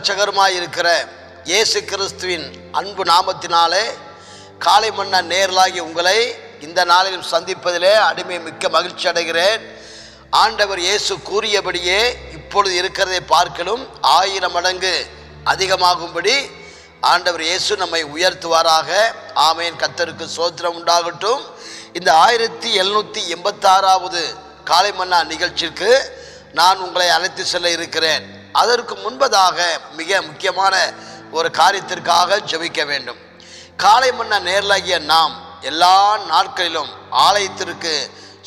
இரட்சகருமாயிருக்கிற இருக்கிற இயேசு கிறிஸ்துவின் அன்பு நாமத்தினாலே காலை மன்னா நேரலாகி உங்களை இந்த நாளிலும் சந்திப்பதிலே அடிமை மிக்க மகிழ்ச்சி அடைகிறேன். ஆண்டவர் இயேசு கூறியபடியே இப்பொழுது இருக்கிறதை பார்க்கலும் ஆயிரம் மடங்கு அதிகமாகும்படி ஆண்டவர் இயேசு நம்மை உயர்த்துவாராக. ஆமையின் கத்தருக்கு சோத்திரம் உண்டாகட்டும். இந்த ஆயிரத்தி எழுநூற்றி எண்பத்தாறாவது காலை மன்னா நிகழ்ச்சிக்கு நான் உங்களை அழைத்து செல்ல இருக்கிறேன். அதற்கு முன்பதாக மிக முக்கியமான ஒரு காரியத்திற்காக ஜெபிக்க வேண்டும். காலை முன்ன நேரலாகிய நாம் எல்லா நாட்களிலும் ஆலயத்திற்கு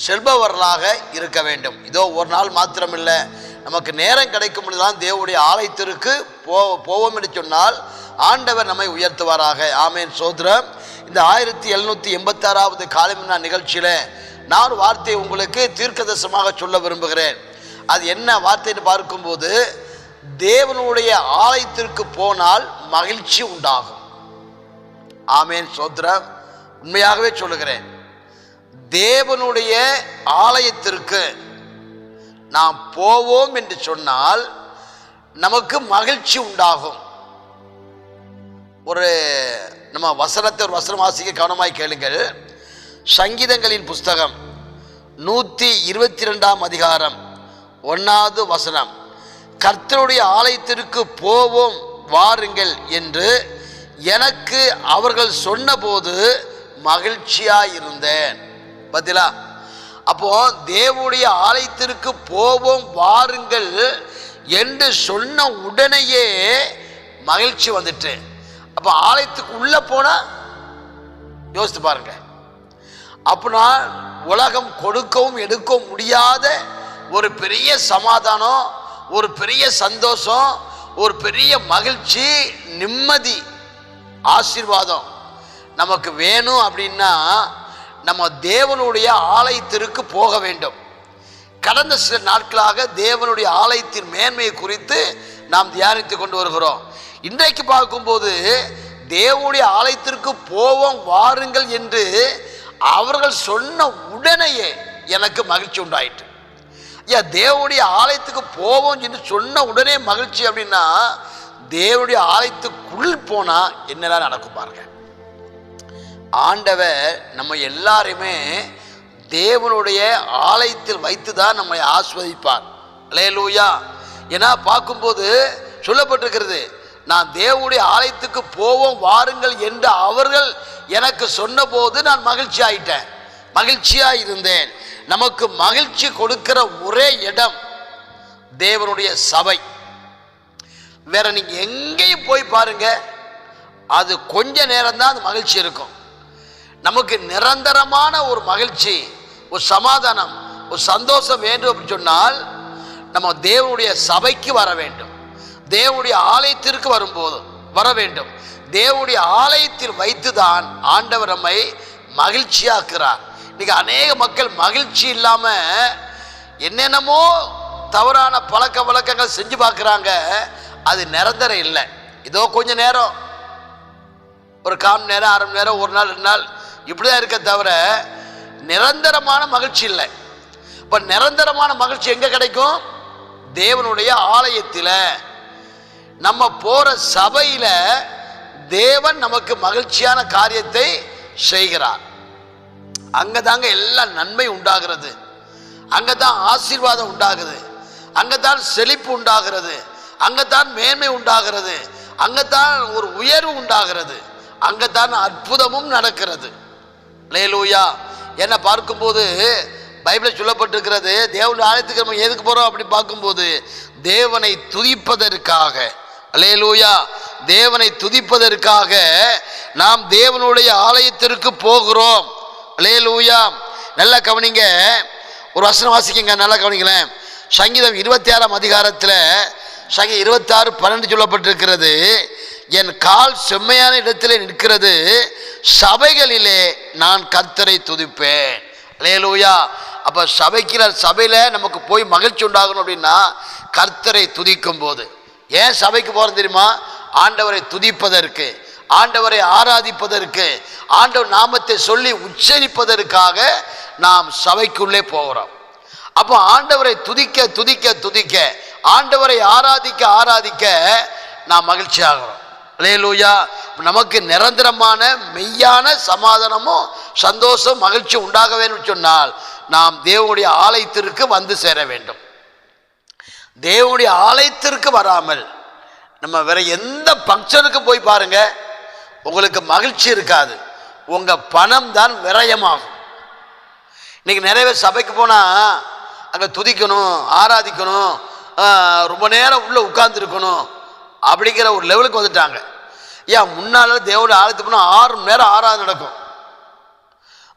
செல்பவர்களாக இருக்க வேண்டும். இதோ ஒரு நாள் மாத்திரமில்லை நமக்கு நேரம் கிடைக்கும் பொழுதுதான் தேவனுடைய ஆலயத்திற்கு போ போவோம் என்று சொன்னால் ஆண்டவர் நம்மை உயர்த்துவாராக. ஆமேன். சோதரம் இந்த ஆயிரத்தி எழுநூற்றி எண்பத்தாறாவது காலைமன்னா நிகழ்ச்சியில் நான் வார்த்தையை உங்களுக்கு தீர்க்கதர்சமாக சொல்ல விரும்புகிறேன். அது என்ன வார்த்தைன்னு பார்க்கும்போது தேவனுடைய ஆலயத்திற்கு போனால் மகிழ்ச்சி உண்டாகும். ஆமேன் சோத்ர. உண்மையாகவே சொல்லுகிறேன். தேவனுடைய ஆலயத்திற்கு நாம் போவோம் என்று சொன்னால் நமக்கு மகிழ்ச்சி உண்டாகும். ஒரு நம்ம வசனத்தை ஒரு வசனம் வாசிக்க கவனமாய் கேளுங்கள். சங்கீதங்களின் புஸ்தகம் நூற்றி இருபத்தி ரெண்டாம் அதிகாரம் ஒன்றாவது வசனம். கர்த்தருடைய ஆலயத்திற்கு போவோம் வாருங்கள் என்று எனக்கு அவர்கள் சொன்னபோது மகிழ்ச்சியாக இருந்தேன் பதிலா அப்போ தேவனுடைய ஆலயத்திற்கு போவோம் வாருங்கள் என்று சொன்ன உடனேயே மகிழ்ச்சி வந்துட்டு. அப்போ ஆலயத்துக்கு உள்ளே போனால் யோசித்து பாருங்க. அப்படின்னா உலகம் கொடுக்கவும் எடுக்கவும் முடியாத ஒரு பெரிய சமாதானம் ஒரு பெரிய சந்தோஷம் ஒரு பெரிய மகிழ்ச்சி நிம்மதி ஆசீர்வாதம். நமக்கு வேணும் அப்படின்னா நம்ம தேவனுடைய ஆலயத்திற்கு போக வேண்டும். கடந்த சில நாட்களாக தேவனுடைய ஆலயத்தின் மேன்மையை குறித்து நாம் தியானித்து கொண்டு வருகிறோம். இன்றைக்கு பார்க்கும்போது தேவனுடைய ஆலயத்திற்கு போவோம் வாருங்கள் என்று அவர்கள் சொன்ன உடனேயே எனக்கு மகிழ்ச்சி உண்டாயிற்று. ஐயா தேவனுடைய ஆலயத்துக்கு போவோம் என்று சொன்ன உடனே மகிழ்ச்சி அப்படின்னா தேவனுடைய ஆலயத்துக்குள் போனால் என்னெல்லாம் நடக்கும் பாருங்க. ஆண்டவர் நம்ம எல்லாருமே தேவனுடைய ஆலயத்தில் வைத்து தான் நம்மை ஆஸ்வதிப்பார். லேலூயா ஏன்னா பார்க்கும்போது சொல்லப்பட்டிருக்கிறது நான் தேவனுடைய ஆலயத்துக்கு போவோம் வாருங்கள் என்று அவர்கள் எனக்கு சொன்னபோது நான் மகிழ்ச்சி ஆயிட்டேன். மகிழ்ச்சியாக இருந்தேன். நமக்கு மகிழ்ச்சி கொடுக்கிற ஒரே இடம் தேவனுடைய சபை. வேற நீங்க எங்கேயும் போய் பாருங்க அது கொஞ்ச நேரம்தான் அது மகிழ்ச்சி இருக்கும். நமக்கு நிரந்தரமான ஒரு மகிழ்ச்சி ஒரு சமாதானம் ஒரு சந்தோஷம் வேண்டும் அப்படின்னு சொன்னால் நம்ம தேவனுடைய சபைக்கு வர வேண்டும். தேவனுடைய ஆலயத்திற்கு வரும்போது வர வேண்டும். தேவனுடைய ஆலயத்தில் வைத்துதான் ஆண்டவர் நம்மை மகிழ்ச்சியாக்குறார் இன்னைக்கு அநேக மக்கள் மகிழ்ச்சி இல்லாம என்னென்னமோ தவறான பழக்க வழக்கங்கள் செஞ்சு பார்க்குறாங்க. அது நிரந்தரம் இல்லை. இதோ கொஞ்ச நேரம். ஒரு கால் நேரம் அரை மணி நேரம் ஒரு நாள் ரெண்டு நாள் இப்படி தான் இருக்க தவிர நிரந்தரமான மகிழ்ச்சி இல்லை. இப்போ நிரந்தரமான மகிழ்ச்சி எங்கே கிடைக்கும்? தேவனுடைய ஆலயத்தில். நம்ம போகிற சபையில் தேவன் நமக்கு மகிழ்ச்சியான காரியத்தை செய்கிறார். அங்கே தாங்க எல்லா நன்மை உண்டாகிறது. அங்கே தான் ஆசீர்வாதம் உண்டாகுது. அங்கே தான் செழிப்பு உண்டாகிறது. அங்கே தான் மேன்மை உண்டாகிறது. அங்கே தான் ஒரு உயர்வு உண்டாகிறது. அங்கே தான் அற்புதமும் நடக்கிறது. லேலூயா என்னை பார்க்கும்போது பைபிளில் சொல்லப்பட்டிருக்கிறது தேவனுடைய ஆலயத்துக்கு நம்ம எதுக்கு போகிறோம் அப்படி பார்க்கும்போது தேவனை துதிப்பதற்காக. அலேலூயா தேவனை துதிப்பதற்காக நாம் தேவனுடைய ஆலயத்திற்கு போகிறோம். லேலூயா நல்லா கவனிங்க. ஒரு வசனம் வாசிக்கங்க நல்லா கவனிங்களேன். சங்கீதம் இருபத்தி ஆறாம் அதிகாரத்தில் சங்கி இருபத்தாறு பன்னெண்டு சொல்லப்பட்டிருக்கிறது. என் கால் செம்மையான இடத்திலே நிற்கிறது. சபைகளிலே நான் கர்த்தரை துதிப்பேன். லேலூயா அப்போ சபைக்கிற சபையில் நமக்கு போய் மகிழ்ச்சி உண்டாகணும் அப்படின்னா கர்த்தரை துதிக்கும் போது ஏன் சபைக்கு போகிறது தெரியுமா? ஆண்டவரை துதிப்பதற்கு. ஆண்டவரை ஆராதிப்பதற்கு ஆண்டவர் நாமத்தை சொல்லி உச்சரிப்பதற்காக நாம் சபைக்குள்ளே போகிறோம். அப்போ ஆண்டவரை துதிக்க துதிக்க துதிக்க ஆண்டவரை ஆராதிக்க ஆராதிக்க நாம் மகிழ்ச்சி ஆகிறோம். லேலூயா நமக்கு நிரந்தரமான மெய்யான சமாதானமும் சந்தோஷம் மகிழ்ச்சி உண்டாக வேண்டும் சொன்னால் நாம் தேவனுடைய ஆலயத்திற்கு வந்து சேர வேண்டும். தேவனுடைய ஆலயத்திற்கு வராமல் நம்ம வேற எந்த ஃபங்க்ஷனுக்கு போய் பாருங்கள் உங்களுக்கு மகிழ்ச்சி இருக்காது. உங்க பணம் தான் விரயமாகும். இன்னைக்கு நிறைய பேர் சபைக்கு போனால் அங்கே துதிக்கணும் ஆராதிக்கணும் ரொம்ப நேரம் உள்ளே உட்கார்ந்துருக்கணும் அப்படிங்கிற ஒரு லெவலுக்கு வந்துட்டாங்க. ஏன் முன்னால் தேவனுடைய ஆழத்து போனால் ஆறு மணி நேரம் ஆறாவது நடக்கும்.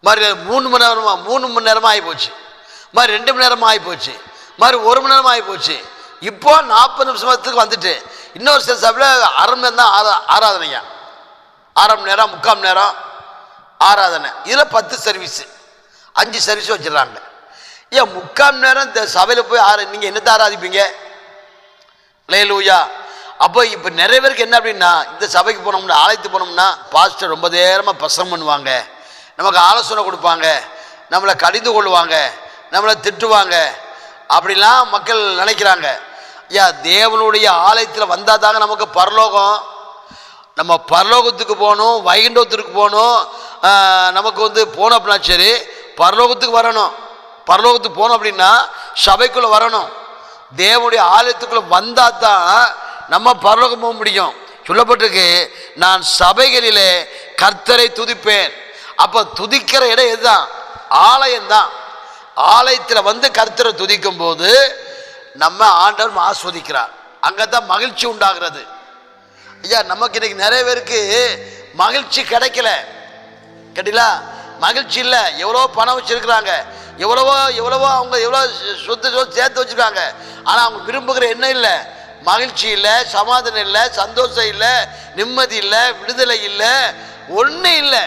மாதிரி மூணு மணி நேரமா மூணு மணி நேரமாக ஆகி போச்சு. மாதிரி ரெண்டு மணி நேரமாக ஆகி போச்சு. மாதிரி ஒரு மணி நேரமாக ஆகி போச்சு. இப்போ நாற்பது நிமிஷத்துக்கு வந்துட்டு இன்னொரு சில சபையில் அரை மணி நேரம் தான் ஆரா ஆராதனையா அரை மணி நேரம் முக்கால் மணி நேரம் ஆராதனை இதில் பத்து சர்வீஸு அஞ்சு சர்வீஸ் வச்சிடறாங்க. ஏன் முக்கால் மணி நேரம் இந்த சபையில் போய் ஆறு நீங்கள் என்னத்தை ஆராதிப்பீங்க? லேலூயா அப்போ இப்போ நிறைய பேருக்கு என்ன அப்படின்னா இந்த சபைக்கு போனோம்னா ஆலயத்துக்கு போனோம்னா பாஸ்டர் ரொம்ப நேரமாக பிரசங்கம் பண்ணுவாங்க. நமக்கு ஆலோசனை கொடுப்பாங்க. நம்மளை கடிந்து கொள்வாங்க நம்மளை திட்டுவாங்க. அப்படிலாம் மக்கள் நினைக்கிறாங்க. ஐயா தேவனுடைய ஆலயத்தில் வந்தால் தாங்க நமக்கு பரலோகம். நம்ம பரலோகத்துக்கு போகணும் வைகுண்டத்துக்கு போகணும் நமக்கு வந்து போனோம் அப்படின்னா சரி பரலோகத்துக்கு வரணும். பரலோகத்துக்கு போனோம் அப்படின்னா சபைக்குள்ளே வரணும். தேவனுடைய ஆலயத்துக்குள்ளே வந்தால் தான் நம்ம பரலோகம் போக முடியும். சொல்லப்பட்டிருக்கு நான் சபைகளிலே கர்த்தரை துதிப்பேன். அப்போ துதிக்கிற இடம் எதுதான்? ஆலயம்தான். ஆலயத்தில் வந்து கர்த்தரை துதிக்கும் போது நம்ம ஆண்டவர் ஆஸ்வதிக்கிறார். அங்கே தான் மகிழ்ச்சி உண்டாகிறது. ஐயா நமக்கு இன்னைக்கு நிறைய பேருக்கு மகிழ்ச்சி கிடைக்கல. கேட்டீங்களா? மகிழ்ச்சி இல்லை. எவ்வளோ பணம் வச்சிருக்கிறாங்க. எவ்வளவோ எவ்வளவோ அவங்க எவ்வளோ சொத்து சொத்து சேர்த்து வச்சுருக்காங்க. ஆனால் அவங்க விரும்புகிற என்ன இல்லை. மகிழ்ச்சி இல்லை சமாதானம் இல்லை சந்தோஷம் இல்லை நிம்மதி இல்லை விடுதலை இல்லை ஒன்றும் இல்லை.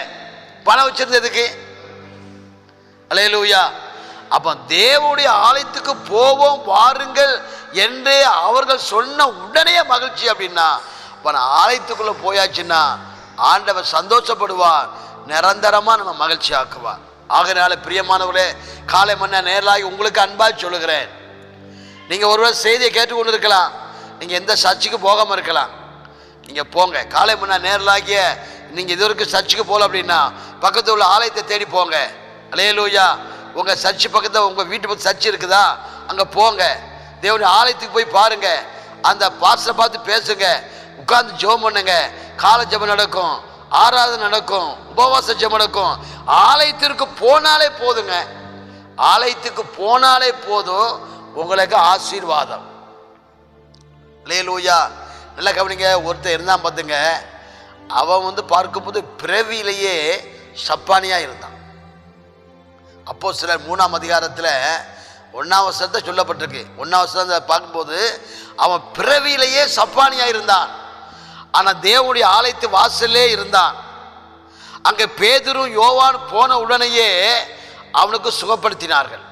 பணம் வச்சிருந்ததுக்கு அலையலூயா. அப்போ தேவனுடைய ஆலயத்துக்கு போவோம் வாருங்கள் என்று அவர்கள் சொன்ன உடனே மகிழ்ச்சி அப்படின்னா இப்போ நான் ஆலயத்துக்குள்ளே போயாச்சுன்னா ஆண்டவர் சந்தோஷப்படுவார் நிரந்தரமாக நம்ம மகிழ்ச்சி ஆக்குவார் ஆகினால பிரியமானவர்களே காலை மன்ன நேரலாகி உங்களுக்கு அன்பாக சொல்லுகிறேன். நீங்கள் ஒருவர் செய்தியை கேட்டுக்கொண்டு இருக்கலாம் நீங்கள் எந்த சர்ச்சுக்கு போகாமல் இருக்கலாம். நீங்கள் போங்க. காலை முன்னா நேரலாகிய நீங்கள் இது வரைக்கும் சர்ச்சுக்கு போகல அப்படின்னா பக்கத்தில் உள்ள ஆலயத்தை தேடி போங்க. அலையலூயா. உங்கள் சர்ச்சு பக்கத்தில் உங்கள் வீட்டு பக்கத்து சர்ச் இருக்குதா? அங்கே போங்க. தேவனுடைய ஆலயத்துக்கு போய் பாருங்க. அந்த பாஸ்டரை பார்த்து பேசுங்க. உட்கார்ந்து ஜெபம் பண்ணுங்க. கால ஜெபம் நடக்கும். ஆராதனை நடக்கும். உபவாச ஜெபம் நடக்கும். ஆலயத்திற்கு போனாலே போதுங்க. ஆலயத்துக்கு போனாலே போதும். உங்களுக்கு ஆசீர்வாதம். லேலூயா நல்லா கவனிங்க. ஒருத்தர் இருந்தான் பார்த்துங்க. அவன் வந்து பார்க்கும்போது பிறவியிலேயே சப்பானியாக இருந்தான். அப்போ சில மூணாம் அதிகாரத்தில் ஒன்றாம் வருஷத்தை சொல்லப்பட்டிருக்கு. ஒன்றாம் வருஷத்தை பார்க்கும்போது அவன் பிறவியிலேயே சப்பானியாக இருந்தான். ஆனால் தேவனுடைய ஆலயத்து வாசல்லே இருந்தான். அங்கே பேதரும் யோவான் போன உடனேயே அவனுக்கு சுகப்படுத்தினார்கள்.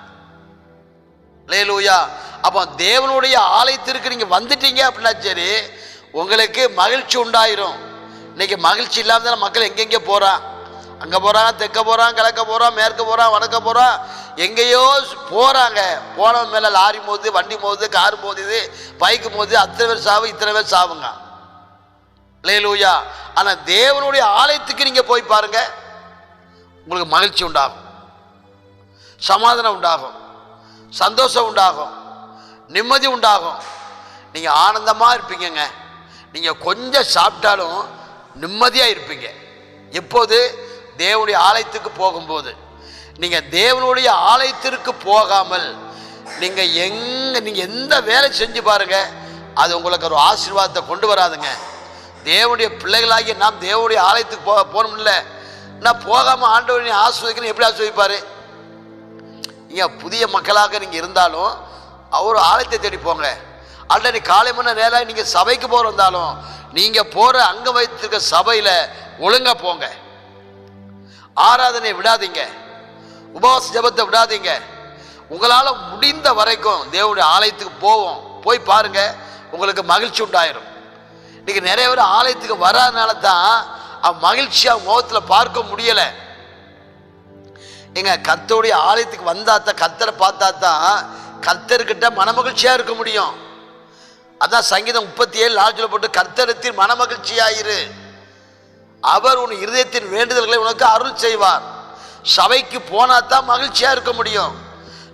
லேலூயா அப்போ தேவனுடைய ஆலயத்திற்கு நீங்கள் வந்துட்டீங்க அப்படின்னா சரி உங்களுக்கு மகிழ்ச்சி உண்டாயிரும். இன்னைக்கு மகிழ்ச்சி இல்லாம மக்கள் எங்கெங்கே போகிறான் அங்கே போகிறான் தெற்க போகிறான் கிழக்க போகிறான் மேற்க போகிறான் வடக்க போகிறான் எங்கேயோ போகிறாங்க போனவன் மேலே லாரி மோது வண்டி மோது கார் மோதுது பைக்கு மோது அத்தனை பேர் சாவு இத்தனை பேர் சாவுங்க. லேலூயா ஆனால் தேவனுடைய ஆலயத்துக்கு நீங்கள் போய் பாருங்க. உங்களுக்கு மகிழ்ச்சி உண்டாகும். சமாதானம் உண்டாகும். சந்தோஷம் உண்டாகும். நிம்மதி உண்டாகும். நீங்கள் ஆனந்தமாக இருப்பீங்கங்க. நீங்கள் கொஞ்சம் சாப்பிட்டாலும் நிம்மதியாக இருப்பீங்க. எப்போது தேவனுடைய ஆலயத்துக்கு போகும்போது நீங்கள் தேவனுடைய ஆலயத்திற்கு போகாமல் நீங்கள் எங்கே நீங்கள் எந்த வேலை செஞ்சு பாருங்க அது உங்களுக்கு ஒரு ஆசீர்வாதத்தை கொண்டு வராதுங்க. தேவனுடைய பிள்ளைகளாகிய நாம் தேவனுடைய ஆலயத்துக்கு போக போகணும்ல. நான் போகாமல் ஆண்டவனை ஆஸ்வதிக்கணும் எப்படி ஆஸ்வதிப்பார் நீங்கள் புதிய மக்களாக நீங்கள் இருந்தாலும் அவர் ஆலயத்தை தேடி போங்க. ஆல்ரெடி காலை மணி நேரம் நீங்கள் சபைக்கு போகிற இருந்தாலும் நீங்கள் போகிற அங்கே வைத்திருக்க சபையில் ஒழுங்காக போங்க. ஆராதனை விடாதீங்க. உபவாச ஜெபத்தை விடாதீங்க. உங்களால் முடிந்த வரைக்கும் தேவனுடைய ஆலயத்துக்கு போவோம். போய் பாருங்க உங்களுக்கு மகிழ்ச்சி உண்டாயிரும். இன்னைக்கு நிறைய பேர் ஆலயத்துக்கு வராதனால தான் அவன் மகிழ்ச்சியாக முகத்தில் பார்க்க முடியலை. எங்க கத்தோடைய ஆலயத்துக்கு வந்தா தான் பார்த்தா தான் கர்த்தர்கிட்ட மனமகிழ்ச்சியா இருக்க முடியும். அதான் சங்கீதம் முப்பத்தி ஏழு லாட்ஜில் போட்டு கர்த்தரத்தில் மனமகிழ்ச்சியாயிரு. அவர் உன் இருதயத்தின் வேண்டுதல்களை உனக்கு அருள் செய்வார். சபைக்கு போனா தான் மகிழ்ச்சியா இருக்க முடியும்.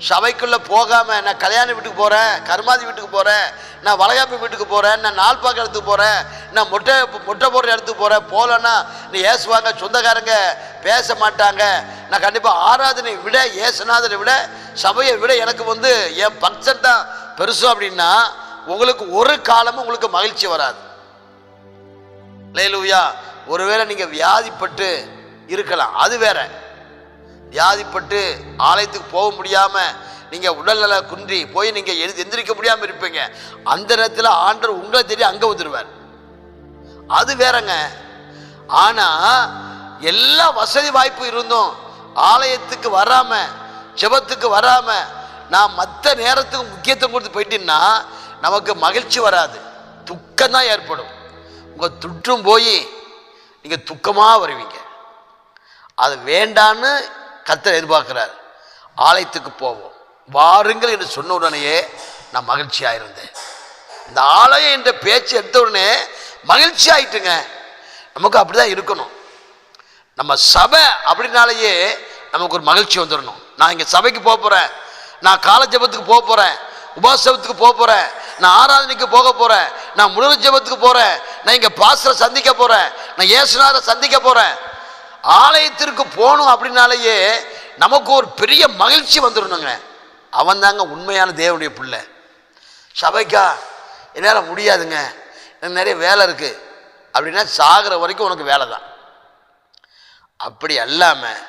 சபைக்குள்ள போகாம நான் கல்யாண வீட்டுக்கு போறேன் கருமாதி வீட்டுக்கு போறேன் நான் வளைகாப்பு வீட்டுக்கு போறேன் நான் நாள்பாக்க இடத்துக்கு போறேன் நான் முட்டை முட்டை போடுற இடத்துக்கு போறேன் போகலன்னா நீ ஏசுவாங்க சொந்தக்காரங்க பேச மாட்டாங்க. நான் கண்டிப்பா ஆராதனை விட ஏசுநாதனை விட சபையை விட எனக்கு வந்து என் பக்சன் தான் பெருசு அப்படின்னா உங்களுக்கு ஒரு காலமும் உங்களுக்கு மகிழ்ச்சி வராது. லேலூயா ஒருவேளை நீங்க வியாதிப்பட்டு இருக்கலாம். அது வேற. வியாதிப்பட்டு ஆலயத்துக்கு போக முடியாமல் நீங்கள் உடல்நல குன்றி போய் நீங்கள் எழுதி எந்திரிக்க முடியாமல் இருப்பீங்க. அந்த நேரத்தில் ஆண்டவர் உங்களை தேடி அங்கே வந்துடுவார் அது வேறங்க. ஆனால் எல்லா வசதி வாய்ப்பு இருந்தும் ஆலயத்துக்கு வராமல் ஜெபத்துக்கு வராமல் நான் மற்ற நேரத்துக்கு முக்கியத்துவம் கொடுத்து போயிட்டீங்கன்னா நமக்கு மகிழ்ச்சி வராது. துக்கம் தான் ஏற்படும். உங்கள் துற்றும் போய் நீங்கள் துக்கமாக வருவீங்க. அது வேண்டான்னு கத்தர் எதிர்பார்க்கிறார். ஆலயத்துக்கு போவோம். வாருங்கள் என்று சொன்ன உடனேயே நான் மகிழ்ச்சியாக இருந்தேன் இந்த ஆலயம் என்ற பேச்சு எடுத்த உடனே மகிழ்ச்சி ஆயிட்டுங்க நமக்கு அப்படிதான் இருக்கணும். நம்ம சபை அப்படின்னாலேயே நமக்கு ஒரு மகிழ்ச்சி வந்துடணும். நான் இங்கே சபைக்கு போக போகிறேன் நான் கால ஜெபத்துக்கு போக போகிறேன் உபாசபத்துக்கு போக போகிறேன் நான் ஆராதனைக்கு போக போகிறேன் நான் முழு ஜெபத்துக்கு போகிறேன் நான் இங்கே பாஸ்டரை சந்திக்க போகிறேன் நான் ஏசுநாதரை சந்திக்க போகிறேன் ஆலயத்திற்கு போகணும் அப்படின்னாலேயே நமக்கு ஒரு பெரிய மகிழ்ச்சி வந்துடணுங்க. அவன் தாங்க உண்மையான தேவனுடைய பிள்ளை. சபைக்கா என்னால் முடியாதுங்க. எனக்கு நிறைய வேலை இருக்குது அப்படின்னா சாகிற வரைக்கும் உனக்கு வேலை தான். அப்படி அல்லாமல்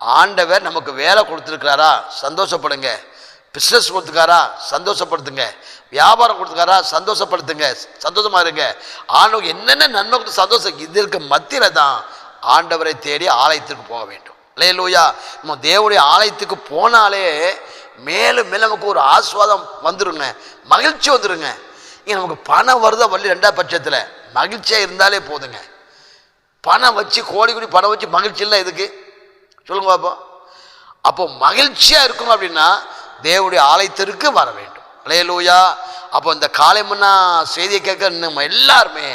ஆண்டவர் நமக்கு வேலை கொடுத்துருக்கிறாரா? சந்தோஷப்படுங்க. பிஸ்னஸ் கொடுத்துக்காரா சந்தோஷப்படுத்துங்க. வியாபாரம் கொடுத்துக்காரா சந்தோஷப்படுத்துங்க. சந்தோஷமா இருங்க. ஆண்டவங்க என்னென்ன நன்மை கொடுத்து சந்தோஷம்? இது இருக்க மத்தியில் தான் ஆண்டவரை தேடி ஆலயத்திற்கு போக வேண்டும். இல்லையா லூயா நம்ம தேவனுடைய ஆலயத்துக்கு போனாலே மேலும் மேலும் நமக்கு ஒரு ஆஸ்வாதம் வந்துருங்க. மகிழ்ச்சி வந்துருங்க. இங்கே நமக்கு பணம் வருதா வள்ளி ரெண்டா பட்சத்தில்? மகிழ்ச்சியாக இருந்தாலே போதுங்க. பணம் வச்சு கோடி கோடி பணம் வச்சு மகிழ்ச்சி இல்லை இதுக்கு சொல்லுங்க பாப்போம். அப்போ மகிழ்ச்சியாக இருக்கணும் அப்படின்னா தேவனுடைய ஆலயத்திற்கு வர வேண்டும். அலையலூயா அப்போ இந்த காலை முன்னா செய்தியை கேட்க நம்ம எல்லாருமே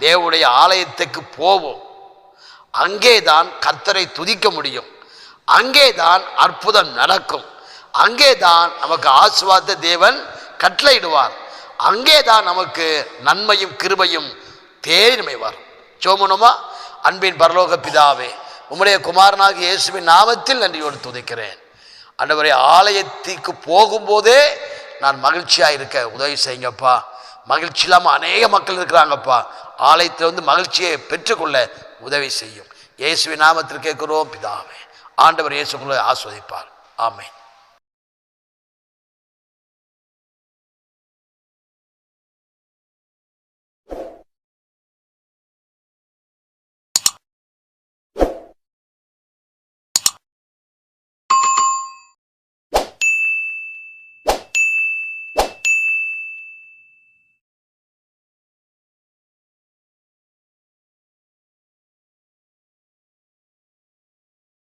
தேவனுடைய ஆலயத்துக்கு போவோம். அங்கே தான் கர்த்தரை துதிக்க முடியும். அங்கே தான் அற்புதம் நடக்கும். அங்கே தான் நமக்கு ஆசுவாத தேவன் கட்டளையிடுவார். அங்கே தான் நமக்கு நன்மையும் கிருபையும் தேரிமை வரும். சோமனுமா அன்பின் பரலோக பிதாவே உம்முடைய குமாரனாக இயேசுவின் நாமத்தில் நன்றியோடு துதிக்கிறேன். அண்டவரை ஆலயத்திற்கு போகும்போதே நான் மகிழ்ச்சியாக இருக்க உதவி செய்யுங்கப்பா. மகிழ்ச்சி இல்லாமல் அநேக மக்கள் இருக்கிறாங்கப்பா. ஆலயத்தில் வந்து மகிழ்ச்சியை பெற்றுக்கொள்ள உதவி செய்யும். இயேசுவின் நாமத்தில் கேட்கிறோம் பிதாவே. ஆண்டவர் இயேசுக்குள்ளே ஆஸ்வதிப்பார். ஆமை